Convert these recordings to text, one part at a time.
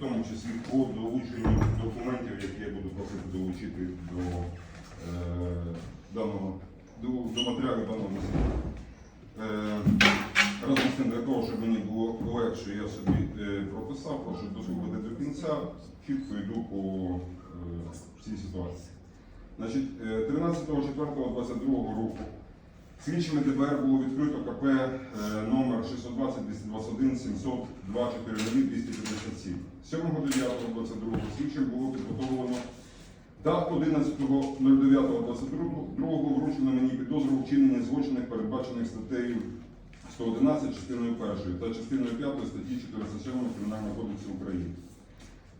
в тому числі по долученню документів, які я буду просити долучити до, е, даного, до, до матеріалів даного засідання. Е, разом з тим, для того, щоб мені було легше, я собі е, прописав, прошу дослухати до кінця, чітко йду по е, цій ситуації. Значить, е, 13.04.22 року слідчими ДБР було відкрито КП е, номер 620 221 702 4 257. 7.09.22 слідчим було підготовлено та 11.09.22 вручено мені підозру у вчиненні злочинів, передбачених статтею 111 частиною 1 та частиною 5 статті 407 Кримінального кодексу України.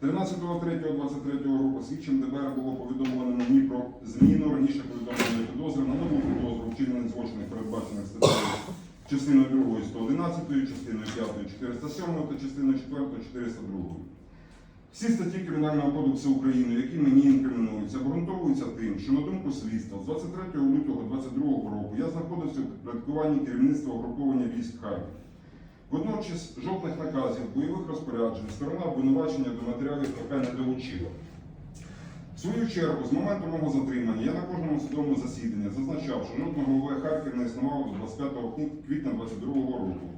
13.03.23 року слідчим ДБР було повідомлено мені про зміну раніше повідомленої підозри на нову підозру у вчиненні злочинів, передбачених статтею частиною 2 111, частиною 5 407 та частиною 4 402. Всі статті Кримінального кодексу України, які мені інкримінуються, обґрунтовуються тим, що на думку слідства з 23 лютого 2022 року я знаходився у підпорядкуванні керівництва угруповання військ Харків. Водночас жодних наказів, бойових розпоряджень сторона обвинувачення до матеріалів КП не долучила. В свою чергу, з моменту мого затримання, я на кожному судовому засіданні зазначав, що жодного ОВ Харків не існувало до 25 квітня 2022 року.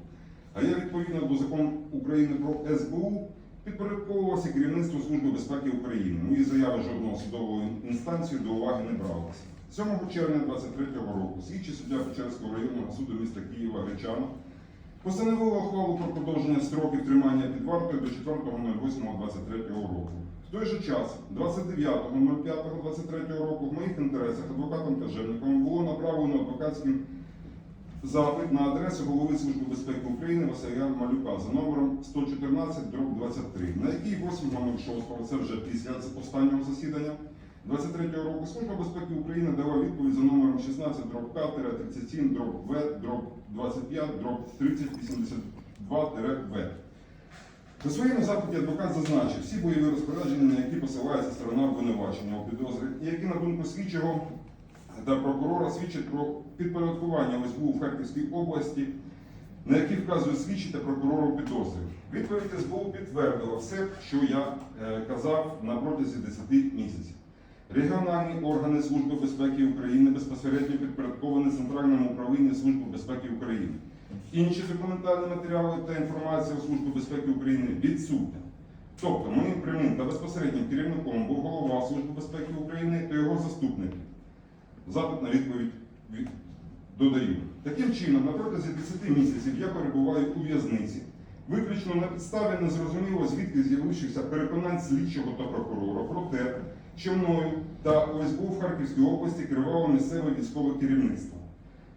А я відповідно до закону України про СБУ підпорядковувався керівництву Служби безпеки України. Мої заяви жодного судової інстанції до уваги не бралися. 7 червня 2023 року слідчий суддя Печерського районного суду міста Києва Гречанов постановила ухвалу про продовження строків тримання під вартою до 4.08.23 року. В той же час, 29.05.23 року, в моїх інтересах адвокатом та Кажевниковим було направлено адвокатським запит на адресу голови Служби безпеки України Василя Малюка за номером 114 23, на який 8.06, це вже після останнього засідання 23 року, Служба безпеки України дала відповідь за номером 16 дроб К 37 дроб В 25 дроб 3082 В. У своєму запиті адвокат зазначив всі бойові розпорядження, на які посилається сторона обвинувачення у підозрі, які, на думку слідчого та прокурора, свідчать про підпорядкування СБУ в Харківській області, на які вказує слідчий та прокурор у підозрі. Відповідь СБУ підтвердила все, що я е, казав на протязі 10 місяців. Регіональні органи Служби безпеки України безпосередньо підпорядковані Центральному управлінню Служби безпеки України. Інші документальні матеріали та інформація Служби безпеки України відсутня. Тобто, моїм прямим та безпосереднім керівником був голова Служби безпеки України та його заступники. Запит на відповідь від- додаю. Таким чином, на протязі 10 місяців я перебуваю у в'язниці, виключно на підставі незрозуміло звідки з'явившихся переконань слідчого та прокурора про те, що мною та ОСБУ в Харківській області керувало місцеве військове керівництво.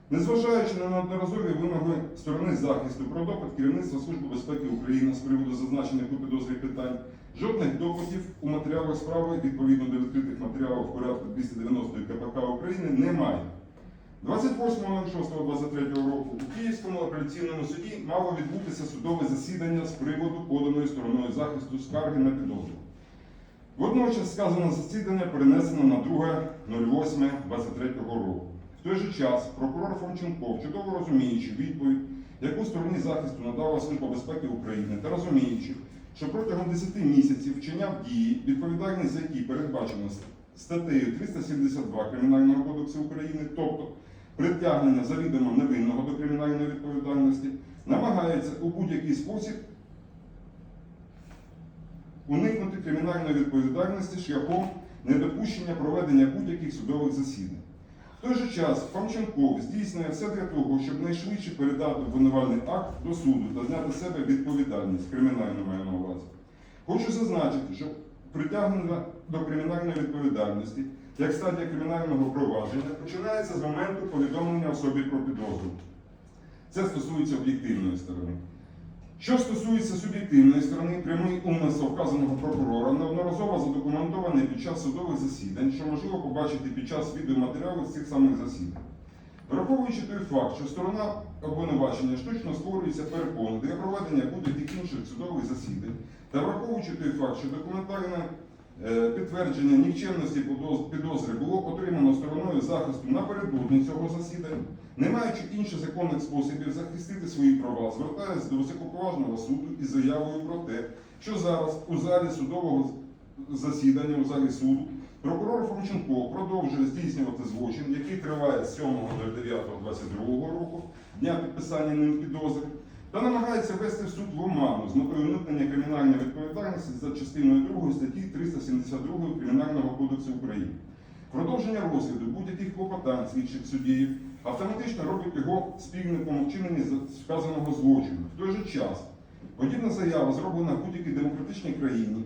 Незважаючи на неодноразові вимоги сторони захисту про допит керівництва Служби безпеки України з приводу зазначених у підозрі питань, жодних допитів у матеріалах справи відповідно до відкритих матеріалів порядку 290 КПК України немає. 28.06.23 року у Київському апеляційному суді мало відбутися судове засідання з приводу поданої стороною захисту скарги на підозру. Водночас сказане засідання перенесено на 2.08.23 року. В той же час прокурор Фомченков, чудово розуміючи відповідь, яку стороні захисту надала Служба безпеки України, та розуміючи, що протягом 10 місяців вчиняв дії, відповідальність за які передбачено статтею 372 Кримінального кодексу України, тобто притягнення завідомо невинного до кримінальної відповідальності, намагається у будь-який спосіб уникнути кримінальної відповідальності шляхом недопущення проведення будь-яких судових засідань. В той же час Фомченков здійснює все для того, щоб найшвидше передати обвинувальний акт до суду та зняти з себе відповідальність кримінальну маю на увазі. Хочу зазначити, що притягнення до кримінальної відповідальності як стадія кримінального провадження починається з моменту повідомлення особі про підозру. Це стосується об'єктивної сторони. Що стосується суб'єктивної сторони, прямий умисел вказаного прокурора неодноразово задокументований під час судових засідань, що можливо побачити під час відеоматеріалів з цих самих засідань. Враховуючи той факт, що сторона обвинувачення штучно створюється перепони для проведення будь-яких інших судових засідань, та враховуючи той факт, що документальне е, підтвердження нікчемності підозри було отримано стороною захисту напередодні цього засідання, не маючи інших законних способів захистити свої права, звертаюся до високоповажного суду із заявою про те, що зараз у залі судового засідання, у залі суду, прокурор Фомченко продовжує здійснювати злочин, який триває з 7.09.22 року, дня підписання ним підозри, та намагається ввести в суд в оману з метою уникнення кримінальної відповідальності за частиною 2 статті 372 Кримінального кодексу України. Продовження розгляду будь-яких клопотань слідчих суддів автоматично робить його спільником вчиненні вказаного злочину. В той же час подібна заява зроблена в будь-якій демократичній країні,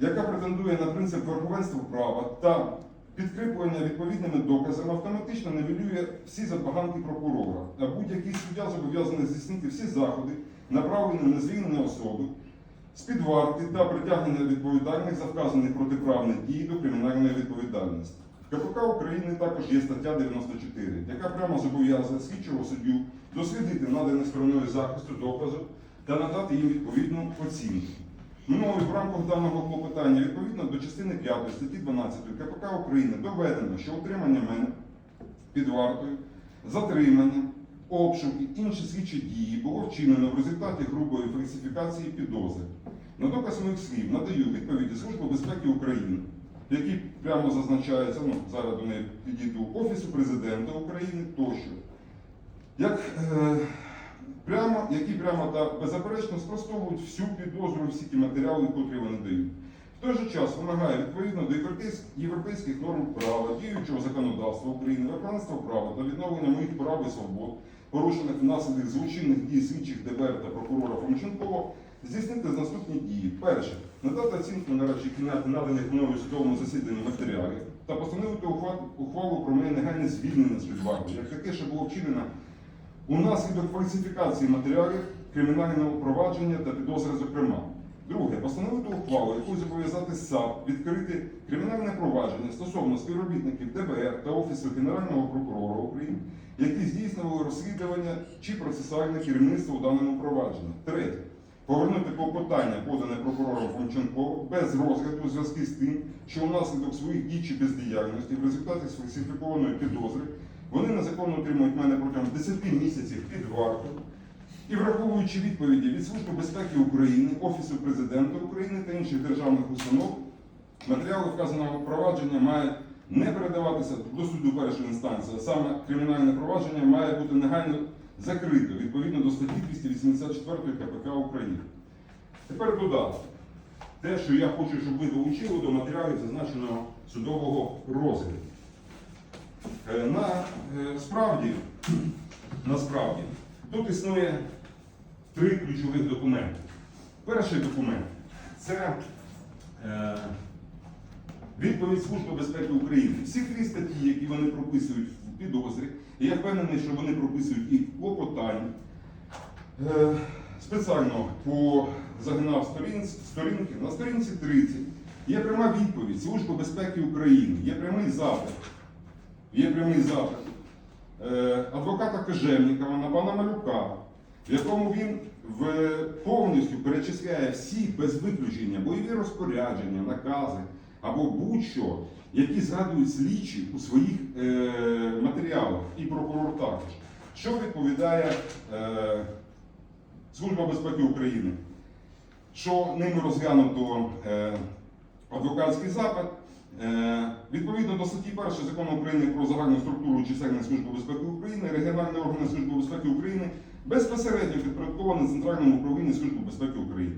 яка претендує на принцип верховенства права та підкріплення відповідними доказами, автоматично нивелює всі забаганки прокурора. А будь-який суддя зобов'язаний здійснити всі заходи, направлені на звільнення особи з-під варти та притягнення відповідальних за вказані протиправні дії до кримінальної відповідальності. В КПК України також є стаття 94, яка прямо зобов'язує слідчого суддю дослідити надані стороною захисту доказу та надати їм відповідну оцінку. Мною в рамках даного клопотання відповідно до частини 5 статті 12 КПК України доведено, що утримання мене під вартою, затримання, обшук і інші слідчі дії було вчинено в результаті грубої фальсифікації підозри. На доказ моїх слів надаю відповіді Служби безпеки України, які прямо зазначаються, ну зараз до неї підійду, Офісу президента України тощо. Як, е, прямо, які прямо та беззаперечно спростовують всю підозру всі ті матеріали, котрі вони дають. В той же час вимагає відповідно до європейсь- європейських норм права, діючого законодавства України, верховенства права та відновлення моїх прав і свобод, порушених внаслідок злочинних дій слідчих ДБР та прокурора Фомченкова, здійснити наступні дії. Перше, надати оцінку нарадчій кімнаті наданих мною судовому засіданні матеріалів та постановити ухвалу про моє негайне звільнення з під як таке, що було вчинено унаслідок фальсифікації матеріалів кримінального провадження та підозри зокрема. Друге, постановити ухвалу, якою зобов'язати САП відкрити кримінальне провадження стосовно співробітників ДБР та Офісу Генерального прокурора України, які здійснювали розслідування чи процесуальне керівництво у даному провадженні. Третє. Повернути клопотання, подане прокурором Фомченко, без розгляду у зв'язку з тим, що унаслідок своїх дій чи бездіяльності в результаті сфальсифікованої підозри вони незаконно отримують мене протягом 10 місяців під варту. І враховуючи відповіді від Служби безпеки України, Офісу президента України та інших державних установ, матеріали вказаного провадження має не передаватися до суду першої інстанції, а саме кримінальне провадження має бути негайно закрито відповідно до статті 284 КПК України. Тепер додати те, що я хочу, щоб ви долучили до матеріалів зазначеного судового розгляду. Е, На е, справді, насправді, тут існує три ключових документи. Перший документ це е, відповідь Служби безпеки України. Всі три статті, які вони прописують в підозрі, і я впевнений, що вони прописують і в клопотанні. Е, спеціально по сторінці, сторінки на сторінці 30 є пряма відповідь Служби безпеки України, є прямий запит. Є прямий запит е, адвоката Кожевнікова на пана Малюка, в якому він повністю перечисляє всі без виключення бойові розпорядження, накази або будь-що, які згадують слідчі у своїх е, матеріалах, і прокурор також. Що відповідає е, Служба безпеки України? Що ними розглянуто адвокатський запит. Е, Відповідно до статті 1 закону України про загальну структуру чисельність Служби безпеки України, регіональні органи Служби безпеки України безпосередньо підпорядковані Центральному управлінню Служби безпеки України.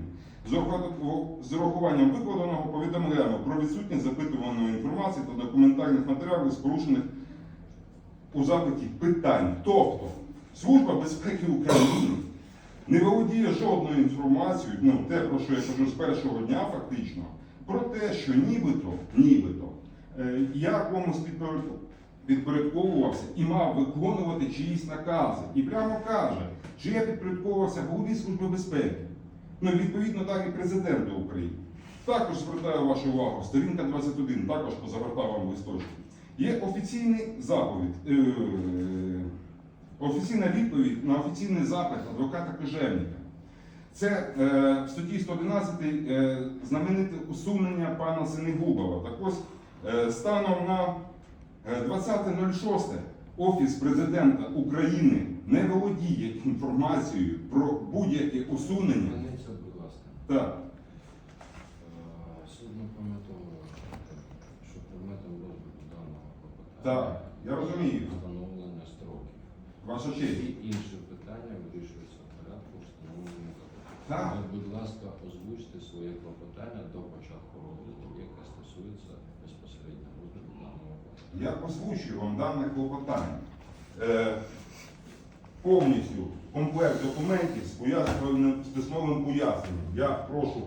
З урахуванням викладеного повідомляємо про відсутність запитуваної інформації та документальних матеріалів з у запиті питань. Тобто Служба безпеки України не володіє жодною інформацією, ну те, про що я кажу з першого дня, фактично, про те, що нібито, нібито, е, я комусь підпорядковувався і мав виконувати чиїсь накази. І прямо каже, що я підпорядковувався голові Служби безпеки. Ну, відповідно, так і президенту України. Також звертаю вашу увагу, сторінка 21, також позавертав вам листочки. Є офіційний заповідь, е, офіційна відповідь на офіційний запит адвоката Кожевника. Це е, в статті 111 е, знамените усунення пана Синегубова. Так ось е, станом на 20.06 Офіс президента України не володіє інформацією про будь-яке усунення. будь ласка. Так. Судно пам'ятовувало, що предметом розгляду даного клопотання. Так, я розумію. Встановлення строків. Ваша честь. І Так. Будь ласка, озвучте своє клопотання до початку розгляду, яке стосується безпосередньо розгляду даного питання. Я озвучую вам дане клопотання. Е, повністю комплект документів з пояснювальним з письмовим поясненням. Я прошу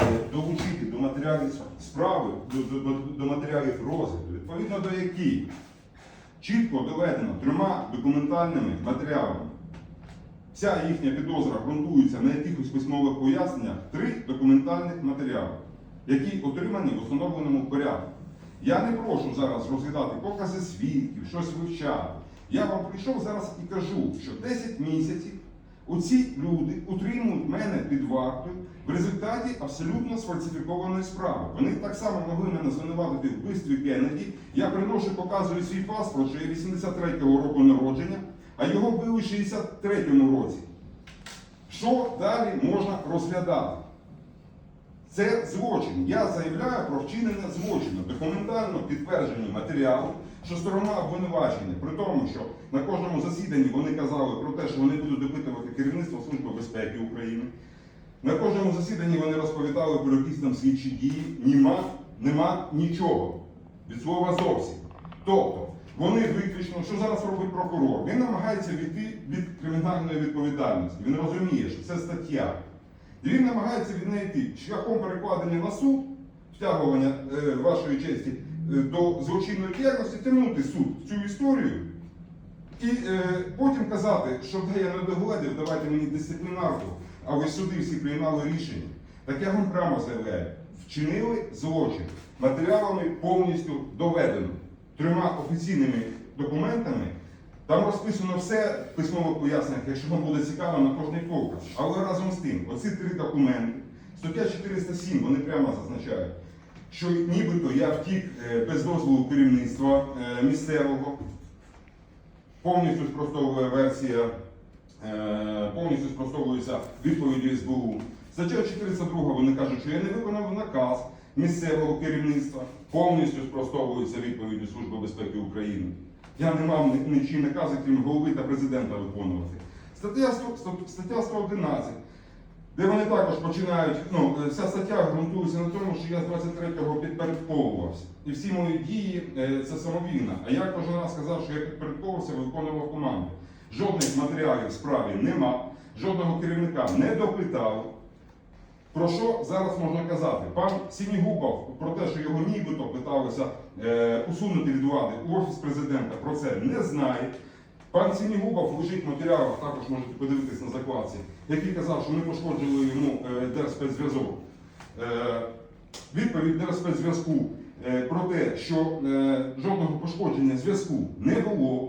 е, долучити до матеріалів справи, до, до, до- до матеріалів розгляду, відповідно до яких чітко доведено трьома документальними матеріалами. Вся їхня підозра ґрунтується на якихось письмових поясненнях три документальних матеріали, які отримані в установленому порядку. Я не прошу зараз розглядати покази свідків, щось вивчати. Я вам прийшов зараз і кажу, що 10 місяців оці люди утримують мене під вартою в результаті абсолютно сфальсифікованої справи. Вони так само могли мене звинуватити в вбивстві Кеннеді. Я приношу, показую свій паспорт, що я 83-го року народження, а його вбили в 63-му році. Що далі можна розглядати? Це злочин. Я заявляю про вчинення злочину. Документально підтверджені матеріали, що сторона обвинувачення, при тому, що на кожному засіданні вони казали про те, що вони будуть допитувати керівництво Служби безпеки України. На кожному засіданні вони розповідали про якісь там слідчі дії. Нема, нема нічого. Від слова зовсім. Тобто, вони виключно, що зараз робить прокурор? Він намагається відійти від кримінальної відповідальності. Він розуміє, що це стаття. І він намагається від неї йти шляхом перекладення на суд, втягування е, вашої честі е, до злочинної діяльності, тягнути суд в цю історію і е, потім казати, що де я не догледів, давайте мені дисциплінарку, а ви суди всі приймали рішення. Так я вам прямо заявляю, вчинили злочин. Матеріалами повністю доведено трьома офіційними документами. Там розписано все в поясненнях, якщо вам буде цікаво на кожний показ. Але разом з тим, оці три документи, стаття 407, вони прямо зазначають, що нібито я втік е, без дозволу керівництва е, місцевого, повністю спростовує версія, е, повністю спростовується відповіді СБУ. Стаття 402 вони кажуть, що я не виконав наказ місцевого керівництва, повністю спростовується відповіді Служби безпеки України. Я не мав ні- нічий наказу, крім голови та президента виконувати. Стаття стаття 111, де вони також починають, ну, е, вся стаття ґрунтується на тому, що я з 23-го підпорядковувався. І всі мої дії е, це самовільно. А я кожен раз сказав, що я підпорядковувався, виконував команди. Жодних матеріалів в справі нема, жодного керівника не допитав. Про що зараз можна казати? Пан Сінігубов про те, що його нібито питалися е, усунути від влади офіс президента, про це не знає. Пан Сінігубов лежить в матеріалах, також можете подивитись на закладці, який казав, що ми пошкоджили йому е, Держспецзв'язок. Е, відповідь Держспецзв'язку е, про те, що е, жодного пошкодження зв'язку не було.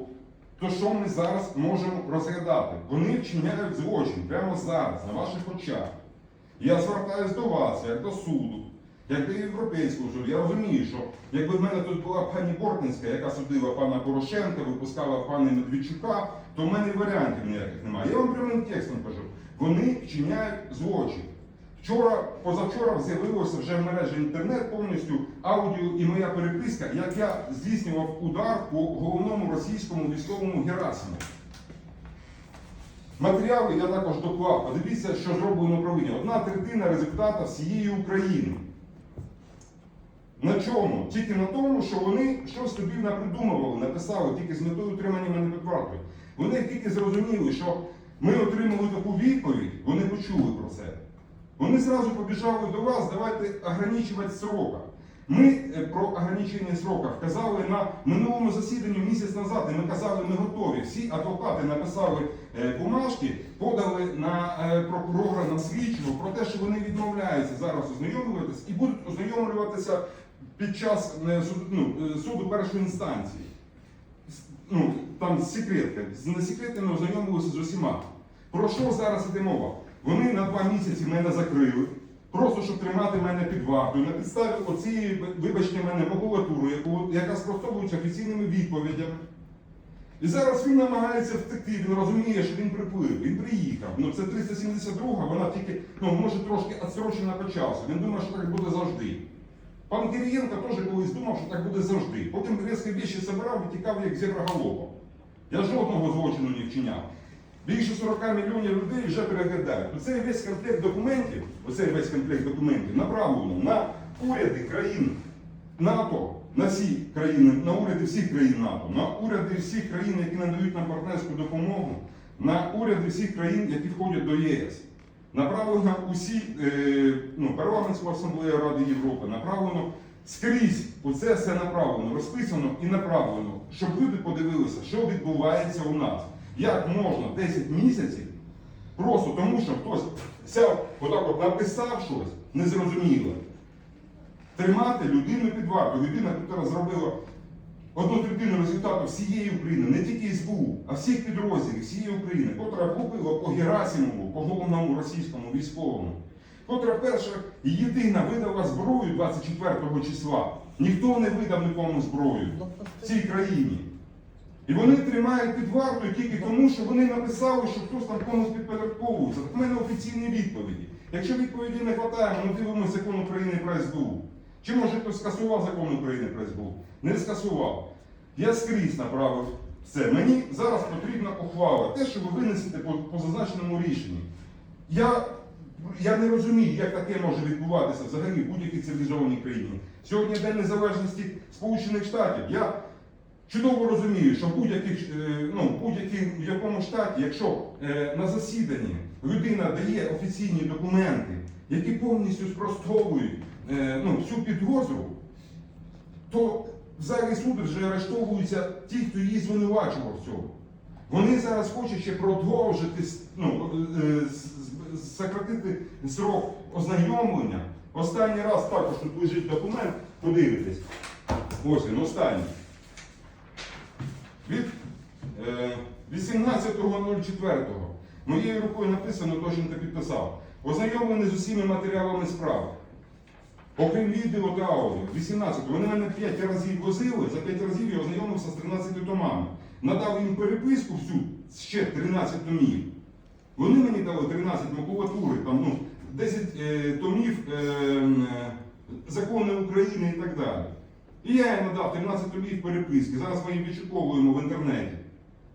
То що ми зараз можемо розглядати? Вони вчиняють злочин прямо зараз, на ваших очах. Я звертаюся до вас, як до суду, як до Європейського суду. Я розумію, що якби в мене тут була пані Бортницька, яка судила пана Порошенка, випускала пана Медведчука, то в мене варіантів ніяких немає. Я вам прямим текстом кажу, вони вчиняють злочин. Вчора, позавчора з'явилося вже в мережі інтернет повністю аудіо і моя переписка, як я здійснював удар по головному російському військовому Герасиму. Матеріали я також доклав. Подивіться, що зроблено управління. Одна третина результата всієї України. На чому? Тільки на тому, що вони щось тобі напридумували, написали тільки з метою утримання мене під вартою. Вони тільки зрозуміли, що ми отримали таку відповідь, вони почули про це. Вони зразу побіжали до вас, давайте ограничувати срока. Ми е, про ограничення срока вказали на минулому засіданні місяць назад, і ми казали, ми готові. Всі адвокати написали бумажки, подали на е, прокурора на слідчого про те, що вони відмовляються зараз ознайомлюватися і будуть ознайомлюватися під час е, ну, е, суду першої інстанції. Ну, там секретка. З несекретними ознайомилися з усіма. Про що зараз іде мова? Вони на два місяці мене закрили, просто щоб тримати мене під вартою. На підставі оцієї, вибачте мене, макулатури, яка спростовується офіційними відповідями. І зараз він намагається втекти, він розуміє, що він приплив, він приїхав. Ну це 372, вона тільки, ну, може трошки відстрочена почався. Він думає, що так буде завжди. Пан Кирієнко теж колись думав, що так буде завжди. Потім різкі віші собирав і тікав як зебраголовом. Я жодного злочину не вчиняв. Більше 40 мільйонів людей вже переглядають. Оцей весь комплект документів, оцей весь комплект документів направлено на уряди країн НАТО, на всі країни, на уряди всіх країн НАТО, на уряди всіх країн, які надають нам партнерську допомогу, на уряди всіх країн, які входять до ЄС. Направлено усі е, ну, парламентську асамблею Ради Європи, направлено скрізь. Оце все направлено, розписано і направлено, щоб люди подивилися, що відбувається у нас. Як можна 10 місяців просто тому, що хтось сяв, отак от написав щось незрозуміле. Тримати людину під вартою. Людина, яка зробила одну третину результату всієї України, не тільки СБУ, а всіх підрозділів всієї України, котра купила по Герасимову, по головному російському військовому, котра перша і єдина видала зброю 24 числа. Ніхто не видав нікому зброю в цій країні. І вони тримають під вартою тільки тому, що вони написали, що хтось там комусь підпорядковується. Так в мене офіційні відповіді. Якщо відповіді не вистачає, ми дивимося закон України про СБУ. Чи може хтось скасував закон України про СБУ? Не скасував. Я скрізь направив все. Мені зараз потрібна ухвала. Те, що ви винесете по, по зазначеному рішенні. Я, я не розумію, як таке може відбуватися взагалі в будь-якій цивілізованій країні. Сьогодні День Незалежності Сполучених Штатів. Я чудово розумію, що в будь-яких, е, ну, в якому штаті, якщо е, на засіданні людина дає офіційні документи, які повністю спростовують ну, всю підозру, то в залі суду вже арештовуються ті, хто її звинувачував в цьому. Вони зараз хочуть ще продовжити ну, е, сократити срок ознайомлення. Останній раз також тут лежить документ, подивитесь. Ось він, останній. Від е, 18.04. Моєю рукою написано, Тощенко підписав. Ознайомлений з усіма матеріалами справи. Окрім відео та аудіо, 18. Вони мене 5 разів возили, за 5 разів я ознайомився з 13 томами. Надав їм переписку всю ще 13 томів. Вони мені дали 13 макулатури, там, ну, 10 е, томів е, е, закони України і так далі. І я їм надав 13 томів переписки. Зараз ми її відшуковуємо в інтернеті,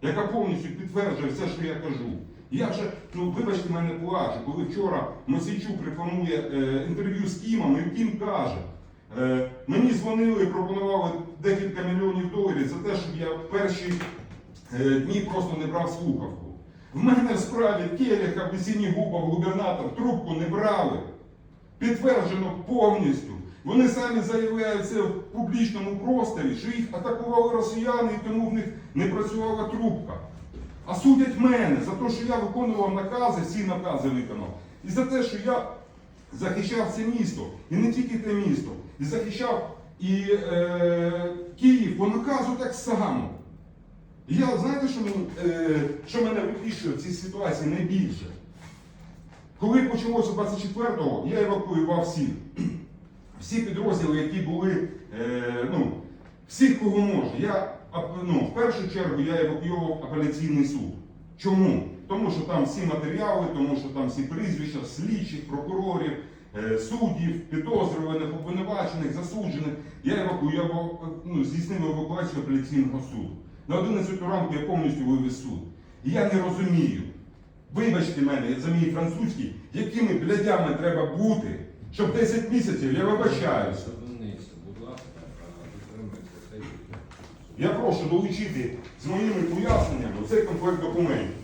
яка повністю підтверджує все, що я кажу. Я вже, ну вибачте мене плачу, коли вчора Мосійчук рекламує е, інтерв'ю з Кімом, і Кім каже, е, мені дзвонили і пропонували декілька мільйонів доларів за те, щоб я в перші е, дні просто не брав слухавку. В мене в справі Келіха, Бесіні Губов, губернатор трубку не брали. Підтверджено повністю. Вони самі заявляють це в публічному просторі, що їх атакували росіяни, і тому в них не працювала трубка. А судять мене за те, що я виконував накази, всі накази виконав. І за те, що я захищав це місто. І не тільки те місто, і захищав і е, Київ по наказу так само. І я, знаєте, що, е, що мене вирішує в цій ситуації найбільше? Коли почалося 24-го, я евакуював всіх. Всі підрозділи, які були, е, ну, всіх, кого можна. Я, ну, в першу чергу я евакуював апеляційний суд. Чому? Тому що там всі матеріали, тому що там всі прізвища, слідчих, прокурорів, е, суддів, підозрюваних, обвинувачених, засуджених. Я евакуював, ну, здійснив евакуацію апеляційного суду. На 11 ранку я повністю вивез суд. І я не розумію. Вибачте мене за мій французький, якими блядями треба бути, щоб 10 місяців, я вибачаюся. Зупинися, будь ласка, а, підтримуйте цей Я прошу долучити з моїми поясненнями цей комплект документів.